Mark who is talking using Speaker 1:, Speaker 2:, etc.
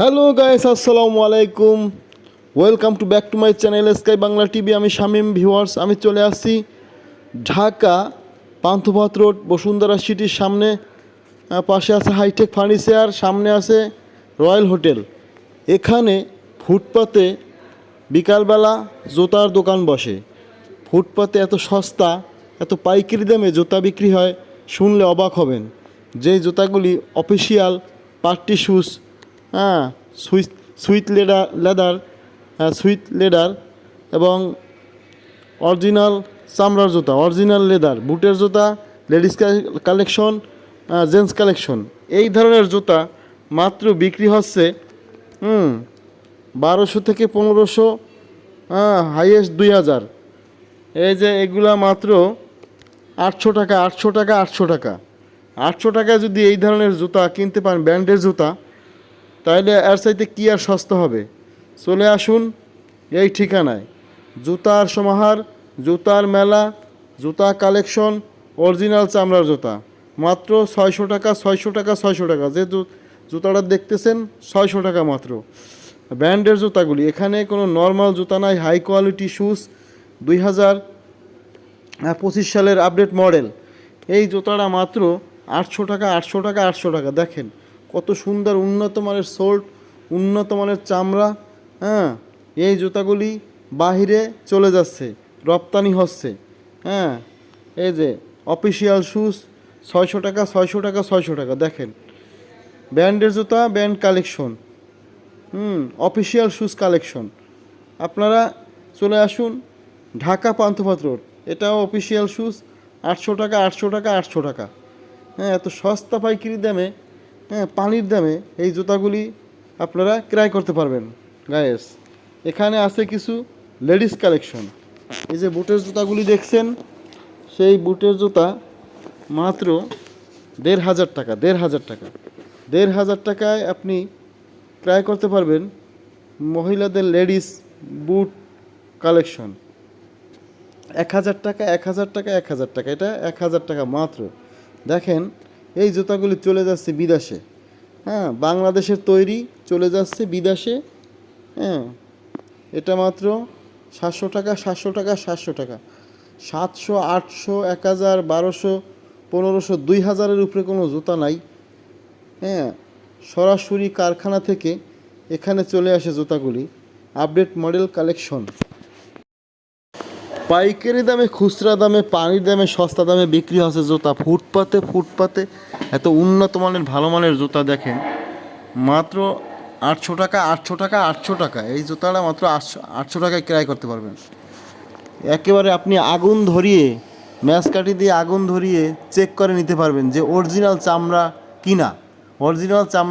Speaker 1: Hello guys আসসালামু আলাইকুম welcome to back to my channel sky Bangla TV আমি Shamim viewers আমি চলে আসছি ঢাকা, পান্থপথ রোড, বসুন্ধরা সিটির সামনে। পাশে আছে হাইটেক ফার্নিচার সামনে আছে রয়্যাল হোটেল এখানে ফুটপাতে বিকালবেলা জুতার দোকান বসে। ফুটপাতে এত সস্তা, এত পাইকারি দামে জুতা বিক্রি হয়, শুনলে অবাক হবেন। যেই জুতাগুলি অফিসিয়াল পার্টি শুজ হ্যাঁ সুইট সুইট লেডার, লেদার হ্যাঁ সুইট লেদার এবং অরিজিনাল চামড়ার জুতা, অরিজিনাল লেদার, বুটের জুতা, লেডিস কালেকশন জেন্টস কালেকশন। এই ধরনের জুতা মাত্র বিক্রি হচ্ছে, হুম, বারোশো থেকে পনেরোশো হ্যাঁ হাইয়েস্ট দুই হাজার। এই যে এগুলা মাত্র আটশো টাকা আটশো টাকা আটশো টাকা। আটশো টাকা যদি এই ধরনের জুতা কিনতে পারেন, ব্র্যান্ডের জুতা তাহলে এর চাইতে কী আর সস্তা হবে? চলে আসুন এই ঠিকানায়। জুতার সমাহার, জুতার মেলা, জুতা কালেকশন, অরিজিনাল চামড়ার জুতা। মাত্র ছয়শো টাকা ছয়শো টাকা ছয়শো টাকা। যে জুতাটা দেখতেছেন, ছয়শো টাকা মাত্র। ব্র্যান্ডের জুতাগুলি। এখানে কোনো নর্মাল জুতা নাই হাই কোয়ালিটি শুজ দুই হাজার পঁচিশ সালের আপডেট মডেল এই জুতাটা মাত্র আটশো টাকা আটশো টাকা আটশো টাকা। দেখেন কত সুন্দর উন্নত মানের সোল্ট, উন্নত মানের চামড়া হ্যাঁ এই জুতাগুলি বাহিরে চলে যাচ্ছে, রপ্তানি হচ্ছে হ্যাঁ এই যে অফিসিয়াল শুজ ছয়শো টাকা ছয়শো টাকা ছয়শো টাকা, দেখেন, ব্র্যান্ডের জুতা, brand collection hmm official shoes collection আপনারা চলে আসুন ঢাকা পান্থপথ রোড, এটাও অফিসিয়াল শুজ আটশো টাকা আটশো টাকা আটশো টাকা হ্যাঁ এত সস্তা পাইকারি দামে হ্যাঁ পানির দামে এই জুতাগুলি আপনারা ক্রয় করতে পারবেন। গায়েস, এখানে আছে কিছু লেডিস কালেকশন। এই যে বুটের জুতাগুলি দেখছেন, সেই বুটের জুতা মাত্র দেড় হাজার টাকা, দেড় হাজার টাকা। দেড় হাজার টাকায় আপনি ক্রয় করতে পারবেন মহিলাদের লেডিস বুট কালেকশন। এক হাজার টাকা, এক হাজার টাকা, এক হাজার টাকা, এটা এক হাজার টাকা মাত্র। দেখেন এই জুতাগুলি চলে যাচ্ছে বিদেশে। হ্যাঁ বাংলাদেশের তৈরি চলে যাচ্ছে বিদেশে। হ্যাঁ এটা মাত্র সাতশো টাকা সাতশো টাকা সাতশো টাকা। সাতশো, আটশো, এক হাজার, বারোশো, পনেরোশো, দুই হাজারের উপরে কোনো জুতা নাই। হ্যাঁ সরাসরি কারখানা থেকে এখানে চলে আসে জুতাগুলি। Update model collection. পাইকারি দামে, খুচরা দামে, পানির দামে, সস্তা দামে বিক্রি হচ্ছে জুতা। ফুটপাতে ফুটপাতে এত উন্নত মানের, ভালো মানের জুতা দেখেন। মাত্র আটশো টাকা আটশো টাকা আটশো টাকা। এই জুতাটা মাত্র আটশো আটশো টাকায় ক্রয় করতে পারবেন। একেবারে আপনি আগুন ধরিয়ে, ম্যাচ কাঠি দিয়ে আগুন ধরিয়ে চেক করে নিতে পারবেন যে অরিজিনাল চামড়া কিনা। অরিজিনাল চামড়া